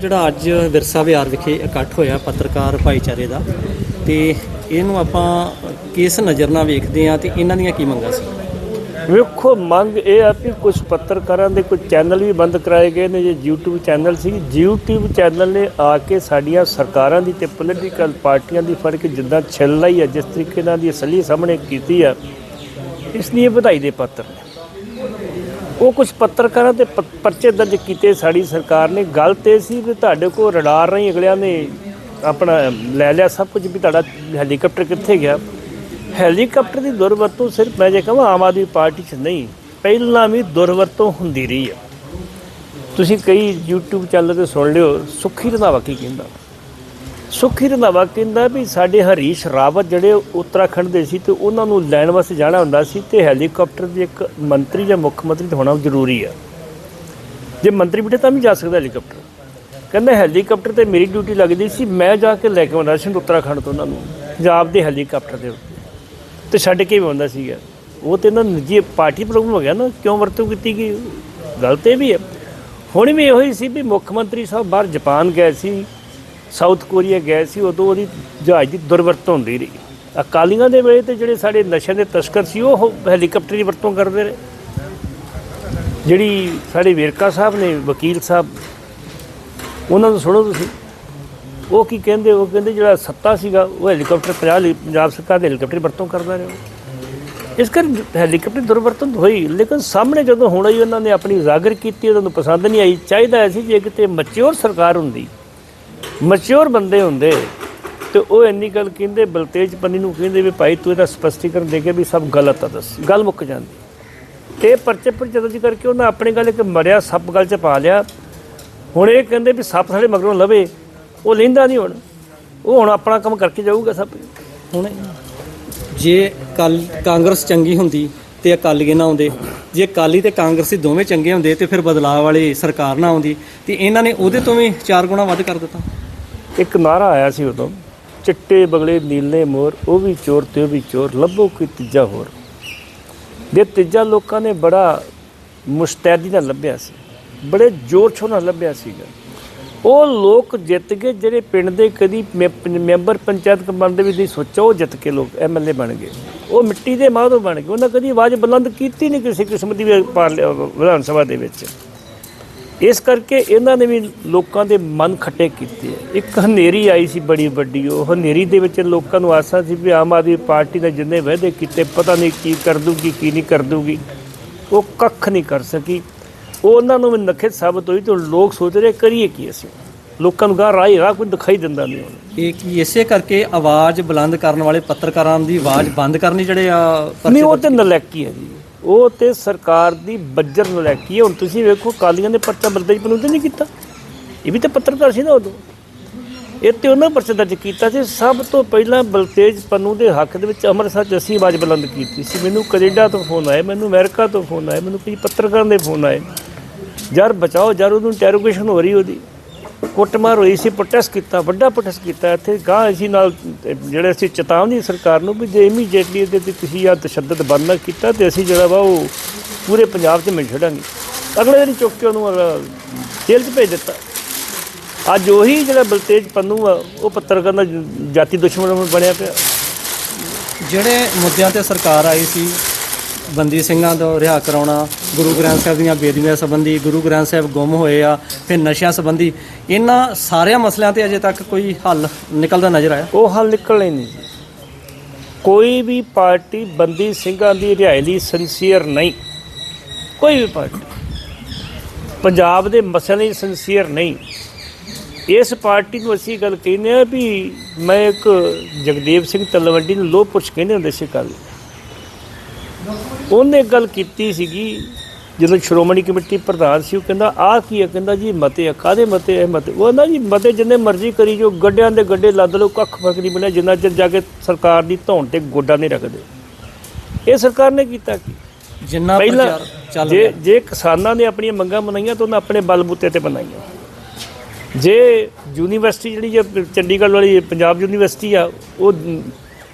ਜਿਹੜਾ ਅੱਜ ਵਿਰਸਾ ਵਿਹਾਰ ਵਿਖੇ ਇਕੱਠ ਹੋਇਆ ਪੱਤਰਕਾਰ ਭਾਈਚਾਰੇ ਦਾ, ਤੇ ਇਹਨੂੰ ਆਪਾਂ ਕਿਸ ਨਜ਼ਰ ਨਾਲ ਵੇਖਦੇ ਆ ਤੇ ਇਹਨਾਂ ਦੀਆਂ ਕੀ ਮੰਗਾਂ ਸੀ? ਵੇਖੋ, ਮੰਗ ਇਹ ਆ ਵੀ ਕੁਝ ਪੱਤਰਕਾਰਾਂ ਦੇ ਕੁਝ ਚੈਨਲ ਵੀ ਬੰਦ ਕਰਾਏ ਗਏ ਨੇ, ਜੇ YouTube ਚੈਨਲ ਸੀ। YouTube ਚੈਨਲ ਨੇ ਆ ਕੇ ਸਾਡੀਆਂ ਸਰਕਾਰਾਂ ਦੀ ਤੇ ਪੋਲੀਟੀਕਲ ਪਾਰਟੀਆਂ ਦੀ ਫ਼ਰਕ ਜਿੱਦਾਂ ਛਿੱਲ ਲਈ ਹੈ ਜਿਸ ਤਰੀਕੇ ਨਾਲ ਦੀ ਅਸਲੀ ਸਾਹਮਣੇ ਕੀਤੀ ਆ, ਇਸ ਲਈ ਵਧਾਈ ਦੇ ਪਾਤਰ ਨੇ। ਉਹ ਕੁਝ ਪੱਤਰਕਾਰਾਂ ਤੇ ਪ- ਪਰਚੇ ਦਰਜ ਕੀਤੇ। ਸਾਡੀ ਸਰਕਾਰ ਨੇ ਗੱਲ ਤੇ ਸੀ ਵੀ ਤੁਹਾਡੇ ਕੋਲ ਰਡਾਰ ਨਹੀਂ ਅਗਲਿਆਂ ਨੇ ਆਪਣਾ ਲੈ ਲਿਆ ਸਭ ਕੁਝ ਵੀ ਤੁਹਾਡਾ ਹੈਲੀਕਾਪਟਰ ਕਿੱਥੇ ਗਿਆ। ਹੈਲੀਕਾਪਟਰ ਦੀ ਦੁਰਵਰਤੋਂ ਸਿਰਫ ਮੈਂ ਜੇ ਕਹਾਂ ਆਮ ਆਦਮੀ ਪਾਰਟੀ 'ਚ ਨਹੀਂ, ਪਹਿਲਾਂ ਵੀ ਦੁਰਵਰਤੋਂ ਹੁੰਦੀ ਰਹੀ ਹੈ ਤੁਸੀਂ ਕਈ YouTube ਚੈਨਲ ਤੇ ਸੁਣ ਲਿਓ, ਸੁਖੀ ਰੰਧਾਵਾ ਕੀ ਕਹਿੰਦਾ। ਸੁਖੀ ਰੰਧਾਵਾ ਕਹਿੰਦਾ ਵੀ ਸਾਡੇ ਹਰੀਸ਼ ਰਾਵਤ ਜਿਹੜੇ ਉੱਤਰਾਖੰਡ ਦੇ ਸੀ ਤੇ ਉਹਨਾਂ ਨੂੰ ਲੈਣ ਵਾਸਤੇ ਜਾਣਾ ਹੁੰਦਾ ਸੀ ਤੇ ਹੈਲੀਕਾਪਟਰ ਦੇ ਇੱਕ ਮੰਤਰੀ ਜਾਂ ਮੁੱਖ ਮੰਤਰੀ ਤੇ ਹੋਣਾ ਜ਼ਰੂਰੀ ਆ। ਜੇ ਮੰਤਰੀ ਬਿਠੇ ਤਾਂ ਵੀ ਜਾ ਸਕਦਾ ਹੈਲੀਕਾਪਟਰ। ਕਹਿੰਦਾ ਹੈਲੀਕਾਪਟਰ ਤੇ ਮੇਰੀ ਡਿਊਟੀ ਲੱਗਦੀ ਸੀ, ਮੈਂ ਜਾ ਕੇ ਲੈ ਕੇ ਆਉਂਦਾ ਸੀ ਉੱਤਰਾਖੰਡ ਤੋਂ ਉਹਨਾਂ ਨੂੰ ਪੰਜਾਬ ਦੇ ਹੈਲੀਕਾਪਟਰ ਦੇ ਉੱਤੇ। ਤੇ ਛੱਡ ਕੇ ਵੀ ਆਉਂਦਾ ਸੀਗਾ। ਉਹ ਤੇ ਇਹਨਾਂ ਨਿੱਜੀ ਪਾਰਟੀ ਪ੍ਰੋਗਰਾਮ ਹੋ ਗਿਆ ਨਾ, ਕਿਉਂ ਵਰਤੋਂ ਕੀਤੀ ਗਈ? ਗੱਲ ਤੇ ਇਹ ਵੀ ਹੈ। ਹੁਣ ਵੀ ਇਹੋ ਹੀ ਸੀ ਵੀ ਮੁੱਖ ਮੰਤਰੀ ਸਾਹਿਬ ਬਾਹਰ ਜਾਪਾਨ ਗਏ ਸੀ ਸਾਊਥ ਕੋਰੀਆ ਗਏ ਸੀ, ਉਦੋਂ ਉਹਦੀ ਜਹਾਜ਼ ਦੀ ਦੁਰਵਰਤੋਂ ਹੁੰਦੀ ਰਹੀ। ਅਕਾਲੀਆਂ ਦੇ ਵੇਲੇ ਤੇ ਜਿਹੜੇ ਸਾਡੇ ਨਸ਼ਿਆਂ ਦੇ ਤਸਕਰ ਸੀ, ਉਹ ਹੈਲੀਕਾਪਟਰ ਦੀ ਵਰਤੋਂ ਕਰਦੇ ਰਹੇ। ਜਿਹੜੀ ਸਾਡੇ ਵੇਰਕਾ ਸਾਹਿਬ ਨੇ, ਵਕੀਲ ਸਾਹਿਬ, ਉਹਨਾਂ ਨੂੰ ਸੁਣੋ ਤੁਸੀਂ। ਉਹ ਕੀ ਕਹਿੰਦੇ, ਉਹ ਕਹਿੰਦੇ ਜਿਹੜਾ ਸੱਤਾ ਸੀਗਾ, ਉਹ ਹੈਲੀਕਾਪਟਰ ਪੰਜਾਬ ਲਈ- ਪੰਜਾਬ ਸਰਕਾਰ ਦੇ ਹੈਲੀਕਾਪਟਰ ਵਰਤੋਂ ਕਰਦਾ ਰਿਹਾ। ਇਸ ਕਰ ਹੈਲੀਕਾਪਟਰ ਦੀ ਦੁਰਵਰਤੋਂ ਤਾਂ ਹੋਈ, ਲੇਕਿਨ ਸਾਹਮਣੇ ਜਦੋਂ ਹੁਣ ਹੀ ਉਹਨਾਂ ਨੇ ਆਪਣੀ ਜ਼ਾਗਰ ਕੀਤੀ, ਉਹਨਾਂ ਨੂੰ ਪਸੰਦ ਨਹੀਂ ਆਈ। ਚਾਹੀਦਾ ਸੀ ਜੇ ਕਿਤੇ ਮੈਚੁਰ ਸਰਕਾਰ ਹੁੰਦੀ ਮੈਚੁਰ ਬੰਦੇ ਹੁੰਦੇ ਤੇ ਉਹ ਇੰਨੀ ਗੱਲ ਕਹਿੰਦੇ, ਬਲਤੇਜ ਪੰਨੀ ਨੂੰ ਕਹਿੰਦੇ ਵੀ ਭਾਈ ਤੂੰ ਇਹਦਾ ਸਪਸ਼ਟੀਕਰਨ ਦੇ ਕੇ ਵੀ ਸਭ ਗਲਤ ਆ ਦੱਸ। ਗੱਲ ਮੁੱਕ ਜਾਂਦੀ। ਤੇ ਪਰਚੇ ਪਰ ਜਦੋਂ ਜੀ ਕਰਕੇ ਉਹਨਾਂ ਆਪਣੀ ਗੱਲ ਇੱਕ ਮਰਿਆ ਸੱਪ ਗੱਲ ਚ ਪਾ ਲਿਆ। ਹੁਣ ਇਹ ਕਹਿੰਦੇ ਵੀ ਸੱਪ ਸਾਡੇ ਮਗਰੋਂ ਲਵੇ, ਉਹ ਲੈਂਦਾ ਨਹੀਂ ਹੁਣ। ਉਹ ਹੁਣ ਆਪਣਾ ਕੰਮ ਕਰਕੇ ਜਾਊਗਾ ਸੱਪ। ਹੁਣ ਜੇ ਕੱਲ ਕਾਂਗਰਸ ਚੰਗੀ ਹੁੰਦੀ ਤੇ ਅਕਾਲੀ ਨਾ ਆਉਂਦੇ। ਜੇ ਅਕਾਲੀ ਤੇ ਕਾਂਗਰਸੀ ਦੋਵੇਂ ਚੰਗੇ ਹੁੰਦੇ ਤੇ ਫਿਰ ਬਦਲਾਅ ਵਾਲੀ ਸਰਕਾਰ ਨਾ ਆਉਂਦੀ। ਤੇ ਇਹਨਾਂ ਨੇ ਉਹਦੇ ਤੋਂ ਵੀ ਚਾਰ ਗੁਣਾ ਵੱਧ ਕਰ ਦਿੱਤਾ। ਇੱਕ ਨਾਰਾ ਆਇਆ ਸੀ ਉਦੋਂ, ਚਿੱਟੇ ਬਗਲੇ ਨੀਲੇ ਮੋਰ, ਉਹ ਵੀ ਚੋਰ ਤੇ ਉਹ ਵੀ ਚੋਰ, ਲੱਭੋ ਕੋਈ ਤੀਜਾ ਹੋਰ। ਦੇ ਤੀਜਾ ਲੋਕਾਂ ਨੇ ਬੜਾ ਮੁਸਤੈਦੀ ਨਾਲ ਲੱਭਿਆ ਸੀ, ਬੜੇ ਜ਼ੋਰ ਸ਼ੋਰ ਨਾਲ ਲੱਭਿਆ ਸੀਗਾ। ਉਹ ਲੋਕ ਜਿੱਤ ਗਏ ਜਿਹੜੇ ਪਿੰਡ ਦੇ ਕਦੀ ਮੈ- ਮੈਂਬਰ ਪੰਚਾਇਤ ਬਣਦੇ ਵੀ ਨਹੀਂ ਸੋਚਿਆ ਉਹ ਜਿੱਤ ਕੇ ਲੋਕ ਐਮਐਲਏ ਬਣ ਗਏ। ਉਹ ਮਿੱਟੀ ਦੇ ਮਾਧੋ ਬਣ ਗਏ। ਉਹਨਾਂ ਕਦੀ ਆਵਾਜ਼ ਬੁਲੰਦ ਕੀਤੀ ਨਹੀਂ ਕਿਸੇ ਕਿਸਮ ਦੀ ਵੀ ਪਾਰਲੀ- ਵਿਧਾਨ ਸਭਾ ਦੇ ਵਿੱਚ। ਇਸ ਕਰਕੇ ਇਹਨਾਂ ਨੇ ਵੀ ਲੋਕਾਂ ਦੇ ਮਨ ਖੱਟੇ ਕੀਤੇ। ਇੱਕ ਹਨੇਰੀ ਆਈ ਸੀ ਬੜੀ ਵੱਡੀ। ਉਹ ਹਨੇਰੀ ਦੇ ਵਿੱਚ ਲੋਕਾਂ ਨੂੰ ਆਸਾ ਸੀ ਵੀ ਆਮ ਆਦਮੀ ਪਾਰਟੀ ਨੇ ਜਿੰਨੇ ਵਾਅਦੇ ਕੀਤੇ, ਪਤਾ ਨਹੀਂ ਕੀ ਕਰ ਦੂਗੀ ਕੀ ਨਹੀਂ ਕਰ ਦੂਗੀ ਉਹ ਕੱਖ ਨਹੀਂ ਕਰ ਸਕੀ। ਉਹ ਉਹਨਾਂ ਨੂੰ ਵੀ ਨਖਿਤ ਸਾਬਤ ਹੋਈ ਤੇ ਲੋਕ ਸੋਚ ਰਹੇ ਕਰੀਏ ਕੀ ਅਸੀਂ? ਲੋਕਾਂ ਨੂੰ ਗਾਹ ਰਾਹ ਰਾਹ ਕੋਈ ਦਿਖਾਈ ਦਿੰਦਾ ਨਹੀਂ ਹੁਣ। ਇਹ ਕੀ ਇਸੇ ਕਰਕੇ ਆਵਾਜ਼ ਬੁਲੰਦ ਕਰਨ ਵਾਲੇ ਪੱਤਰਕਾਰਾਂ ਦੀ ਆਵਾਜ਼ ਬੰਦ ਕਰਨੀ ਜਿਹੜੇ ਆ ਨਹੀਂ ਉਹ ਤੇ ਨਲੈਕੀ ਹੈ ਜੀ। ਉਹ ਤੇ ਸਰਕਾਰ ਦੀ ਬੱਜਰ ਨਲੈਕੀ ਹੈ। ਹੁਣ ਤੁਸੀਂ ਵੇਖੋ ਕਾਲੀਆਂ ਨੇ ਪਰਚਾ ਬਲਦੇਜ ਪਨੂੰ ਤੇ ਨਹੀਂ ਕੀਤਾ। ਇਹ ਵੀ ਤਾਂ ਪੱਤਰਕਾਰ ਸੀ ਨਾ ਉਦੋਂ। ਇਹ ਤੇ ਉਹਨਾਂ ਪਰਚਾ ਦਰਜ ਕੀਤਾ ਸੀ। ਸਭ ਤੋਂ ਪਹਿਲਾਂ ਬਲਤੇਜ ਪੰਨੂ ਦੇ ਹੱਕ ਦੇ ਵਿੱਚ ਅੰਮ੍ਰਿਤਸਰ 'ਚ ਅਸੀਂ ਆਵਾਜ਼ ਬੁਲੰਦ ਕੀਤੀ ਸੀ। ਮੈਨੂੰ ਕੈਨੇਡਾ ਤੋਂ ਫੋਨ ਆਏ ਮੈਨੂੰ ਅਮਰੀਕਾ ਤੋਂ ਫੋਨ ਆਏ ਮੈਨੂੰ ਕਈ ਪੱਤਰਕਾਰਾਂ ਦੇ ਫੋਨ ਆਏ। ਯਾਰ ਬਚਾਓ ਯਾਰ ਉਹਨੂੰ ਇੰਟਰੋਗੇਸ਼ਨ ਹੋ ਰਹੀ ਉਹਦੀ। ਕੁੱਟਮਾਰ ਹੋਈ ਸੀ ਪ੍ਰੋਟੈਸਟ ਕੀਤਾ, ਵੱਡਾ ਪ੍ਰੋਟੈਸਟ ਕੀਤਾ। ਇੱਥੇ ਗਾਂ ਅਸੀਂ ਨਾਲ, ਜਿਹੜੇ ਅਸੀਂ ਚੇਤਾਵਨੀ ਸਰਕਾਰ ਨੂੰ ਵੀ ਜੇ ਇਮੀਡੀਏਟਲੀ ਇਹਦੇ ਤੇ ਤੁਸੀਂ ਆ ਤਸ਼ੱਦਦ ਬੰਦ ਨਾ ਕੀਤਾ ਤੇ ਅਸੀਂ ਜਿਹੜਾ ਵਾ ਉਹ ਪੂਰੇ ਪੰਜਾਬ 'ਚ ਮਿਲ ਛੱਡਾਂਗੇ। ਅਗਲੇ ਦਿਨ ਚੁੱਕ ਕੇ ਉਹਨੂੰ ਜੇਲ੍ਹ 'ਚ ਭੇਜ ਦਿੱਤਾ। ਅੱਜ ਉਹੀ ਜਿਹੜਾ ਬਲਤੇਜ ਪੰਨੂ ਆ, ਉਹ ਪੱਤਰਕਾਰ ਦਾ ਜਾਤੀ ਦੁਸ਼ਮਣ ਬਣਿਆ ਪਿਆ। ਜਿਹੜੇ ਮੁੱਦਿਆਂ ਤੇ ਸਰਕਾਰ ਆਈ ਸੀ ਬੰਦੀ ਸਿੰਘਾਂ ਤੋਂ ਰਿਹਾ ਕਰਾਉਣਾ, ਗੁਰੂ ਗ੍ਰੰਥ ਸਾਹਿਬ ਦੀਆਂ ਬੇਦਬੀਆਂ ਸੰਬੰਧੀ ਗੁਰੂ ਗ੍ਰੰਥ ਸਾਹਿਬ ਗੁੰਮ ਹੋਏ ਆ, ਫਿਰ ਨਸ਼ਿਆਂ ਸੰਬੰਧੀ ਇਹਨਾਂ ਸਾਰਿਆਂ ਮਸਲਿਆਂ ਤੇ ਅਜੇ ਤੱਕ ਕੋਈ ਹੱਲ ਨਿਕਲਦਾ ਨਜ਼ਰ ਆਇਆ? ਉਹ ਹੱਲ ਨਿਕਲਣਾ ਹੀ ਨਹੀਂ ਜੀ। ਕੋਈ ਵੀ ਪਾਰਟੀ ਬੰਦੀ ਸਿੰਘਾਂ ਦੀ ਰਿਹਾਈ ਲਈ ਸਿੰਸੀਅਰ ਨਹੀਂ। ਕੋਈ ਵੀ ਪਾਰਟੀ। ਪੰਜਾਬ ਦੇ ਮਸਲੇ ਲਈ ਸਿੰਸੀਅਰ ਨਹੀਂ। ਇਸ ਪਾਰਟੀ ਨੂੰ ਅਸੀਂ ਗੱਲ ਕਹਿੰਦੇ ਆ ਵੀ ਮੈਂ ਇੱਕ ਜਗਦੇਵ ਸਿੰਘ ਤਲਵੰਡੀ ਨੂੰ ਲੋਹ ਪੁਰਸ਼ ਕਹਿੰਦੇ ਹੁੰਦੇ ਸੀ ਕੱਲ ਉਹਨੇ ਗੱਲ ਕੀਤੀ ਸੀਗੀ ਜਦੋਂ ਸ਼੍ਰੋਮਣੀ ਕਮੇਟੀ ਪ੍ਰਧਾਨ ਸੀ ਉਹ ਕਹਿੰਦਾ ਆਹ ਕੀ ਹੈ? ਕਹਿੰਦਾ ਜੀ ਮਤੇ ਆ। ਕਾਦੇ ਮਤੇ ਇਹ ਮਤੇ? ਉਹ ਕਹਿੰਦਾ ਜੀ ਮਤੇ ਜਿੰਨੇ ਮਰਜ਼ੀ ਕਰੀ ਜੋ ਗੱਡਿਆਂ ਦੇ ਗੱਡੇ ਲੱਦ ਲਓ ਕੱਖ ਫ਼ਰਕ ਨਹੀਂ ਬਣਿਆ। ਜਿੰਨਾ ਚਿਰ ਜਾ ਕੇ ਸਰਕਾਰ ਦੀ ਧੌਣ ਤੇ ਗੋਡਾ ਨਹੀਂ ਰੱਖਦੇ। ਇਹ ਸਰਕਾਰ ਨੇ ਕੀਤਾ ਕੀ? ਜਿੰਨਾ ਪਹਿਲਾਂ ਜੇ ਜੇ ਕਿਸਾਨਾਂ ਨੇ ਆਪਣੀਆਂ ਮੰਗਾਂ ਮਨਾਈਆਂ ਤਾਂ ਉਹਨਾਂ ਆਪਣੇ ਬਲਬੂਤੇ ਤੇ ਬਣਾਈਆਂ ਜੇ ਯੂਨੀਵਰਸਿਟੀ ਜਿਹੜੀ ਚੰਡੀਗੜ੍ਹ ਵਾਲੀ ਪੰਜਾਬ ਯੂਨੀਵਰਸਿਟੀ ਆ ਉਹ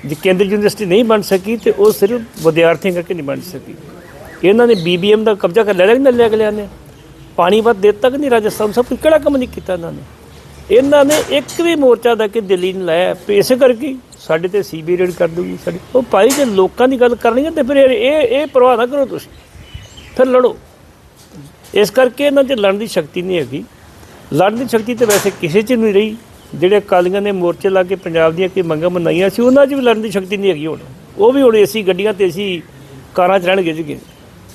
ਜੇ ਕੇਂਦਰ ਯੂਨੀਵਰਸਿਟੀ ਨਹੀਂ ਬਣ ਸਕੀ ਤੇ ਉਹ ਸਿਰਫ ਵਿਦਿਆਰਥੀਆਂ ਕਰਕੇ ਨਹੀਂ ਬਣ ਸਕੀ। ਇਹਨਾਂ ਨੇ ਬੀਬੀਐਮ ਦਾ ਕਬਜ਼ਾ ਕਰ ਲਿਆ ਕਿ ਨਹੀਂ ਲੈ ਕੇ ਲਿਆ ਨੇ। ਵੱਧ ਦੇ ਤੱਕ ਨਹੀਂ ਰਾਜਸਥਾਨ ਸਭ ਕੁਝ, ਕਿਹੜਾ ਕੰਮ ਨਹੀਂ ਕੀਤਾ ਇਹਨਾਂ ਨੇ? ਇਹਨਾਂ ਨੇ ਇੱਕ ਵੀ ਮੋਰਚਾ ਦਾ ਕਿ ਦਿੱਲੀ ਨੂੰ ਲਾਇਆ ਵੀ ਇਸੇ ਕਰਕੇ ਹੀ ਸਾਡੇ ਤੇ ਸੀਬੀ ਰੇਡ ਕਰ ਦੂਗੀ ਸਾਡੀ। ਉਹ ਭਾਈ ਜੇ ਲੋਕਾਂ ਦੀ ਗੱਲ ਕਰਨੀ ਹੈ ਤੇ ਫਿਰ ਇਹ ਇਹ ਇਹ ਪਰਵਾਹ ਨਾ ਕਰੋ ਤੁਸੀਂ। ਫਿਰ ਲੜੋ। ਇਸ ਕਰਕੇ ਇਹਨਾਂ 'ਚ ਲੜਨ ਦੀ ਸ਼ਕਤੀ ਨਹੀਂ ਹੈਗੀ। ਲੜਨ ਦੀ ਸ਼ਕਤੀ ਤੇ ਵੈਸੇ ਕਿਸੇ 'ਚ ਨਹੀਂ ਰਹੀ। ਜਿਹੜੇ ਅਕਾਲੀਆਂ ਨੇ ਮੋਰਚੇ ਲਾ ਕੇ ਪੰਜਾਬ ਦੀਆਂ ਕੀ ਮੰਗਾਂ ਮਨਾਈਆਂ ਸੀ ਉਹਨਾਂ 'ਚ ਵੀ ਲੜਨ ਦੀ ਸ਼ਕਤੀ ਨਹੀਂ ਹੈਗੀ ਹੁਣ। ਉਹ ਵੀ ਹੁਣ ਏਸੀ ਗੱਡੀਆਂ ਤੇ ਅਸੀਂ ਕਾਰਾਂ 'ਚ ਰਹਿਣਗੇ ਜੀ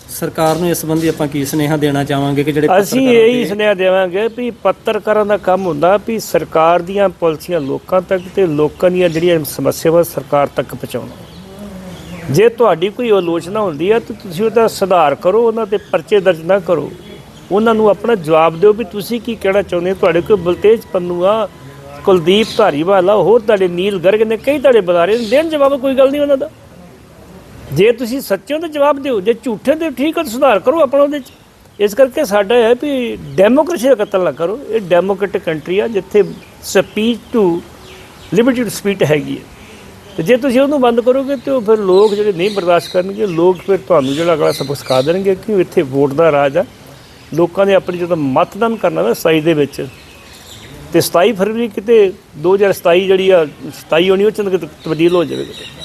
ਸਰਕਾਰ ਨੂੰ ਇਸ ਸੰਬੰਧੀ ਆਪਾਂ ਕੀ ਸੁਨੇਹਾ ਦੇਣਾ ਚਾਹਾਂਗੇ ਕਿ ਜਿਹੜੇ ਅਸੀਂ ਇਹੀ ਸੁਨੇਹਾ ਦੇਵਾਂਗੇ ਵੀ ਪੱਤਰਕਾਰਾਂ ਦਾ ਕੰਮ ਹੁੰਦਾ ਵੀ ਸਰਕਾਰ ਦੀਆਂ ਪਾਲਿਸੀਆਂ ਲੋਕਾਂ ਤੱਕ ਤੇ ਲੋਕਾਂ ਦੀਆਂ ਜਿਹੜੀਆਂ ਸਮੱਸਿਆਵਾਂ ਸਰਕਾਰ ਤੱਕ ਪਹੁੰਚਾਉਣਾ। ਜੇ ਤੁਹਾਡੀ ਕੋਈ ਆਲੋਚਨਾ ਹੁੰਦੀ ਹੈ ਤਾਂ ਤੁਸੀਂ ਉਹਦਾ ਸੁਧਾਰ ਕਰੋ ਉਹਨਾਂ ਤੇ ਪਰਚੇ ਦਰਜ ਨਾ ਕਰੋ। ਉਹਨਾਂ ਨੂੰ ਆਪਣਾ ਜਵਾਬ ਦਿਓ ਵੀ ਤੁਸੀਂ ਕੀ ਕਹਿਣਾ ਚਾਹੁੰਦੇ ਹੋ? ਤੁਹਾਡੇ ਕੋਲ ਬਲਤੇਜ ਪੰਨੂ ਆ ਕੁਲਦੀਪ ਧਾਰੀਵਾਲਾ ਹੋਰ ਤੁਹਾਡੇ ਨੀਲ ਗਰਗ ਨੇ ਕਈ ਤੁਹਾਡੇ ਬੁਲਾਰੇ ਨੇ, ਦੇਣ ਜਵਾਬ ਕੋਈ ਗੱਲ ਨਹੀਂ ਉਹਨਾਂ ਦਾ। ਜੇ ਤੁਸੀਂ ਸੱਚੇ ਹੋ ਤਾਂ ਜਵਾਬ ਦਿਓ, ਜੇ ਝੂਠੇ ਤੇ ਠੀਕ ਹੈ ਸੁਧਾਰ ਕਰੋ ਆਪਣਾ ਉਹਦੇ ਚ। ਇਸ ਕਰਕੇ ਸਾਡਾ ਇਹ ਹੈ ਵੀ ਡੈਮੋਕ੍ਰੇਸੀ ਦਾ ਕਤਲ ਨਾ ਕਰੋ, ਇਹ ਡੈਮੋਕ੍ਰੈਟਿਕ ਕੰਟਰੀ ਆ ਜਿੱਥੇ speech to liberty to speech ਹੈਗੀ ਹੈ। ਤੇ ਜੇ ਤੁਸੀਂ ਉਹਨੂੰ ਬੰਦ ਕਰੋਗੇ ਤੇ ਉਹ ਫਿਰ ਲੋਕ ਜਿਹੜੇ ਨਹੀਂ ਬਰਦਾਸ਼ਤ ਕਰਨਗੇ, ਲੋਕ ਫਿਰ ਤੁਹਾਨੂੰ ਜਿਹੜਾ ਅਗਲਾ ਸਬਕ ਸਿਖਾ ਦੇਣਗੇ ਕਿ ਇੱਥੇ ਵੋਟ ਦਾ ਰਾਜ ਆ। ਲੋਕਾਂ ਨੇ ਆਪਣੀ ਜਦੋਂ ਮਤਦਾਨ ਕਰਨਾ ਨਾ 27 ਦੇ ਵਿੱਚ ਤੇ 27 ਫਰਵਰੀ ਕਿਤੇ 2027 ਜਿਹੜੀ ਆ 27 ਹੋਣੀ, ਉਹ ਚੰਦ ਤਬਦੀਲ ਹੋ ਜਾਵੇ ਕਿਤੇ।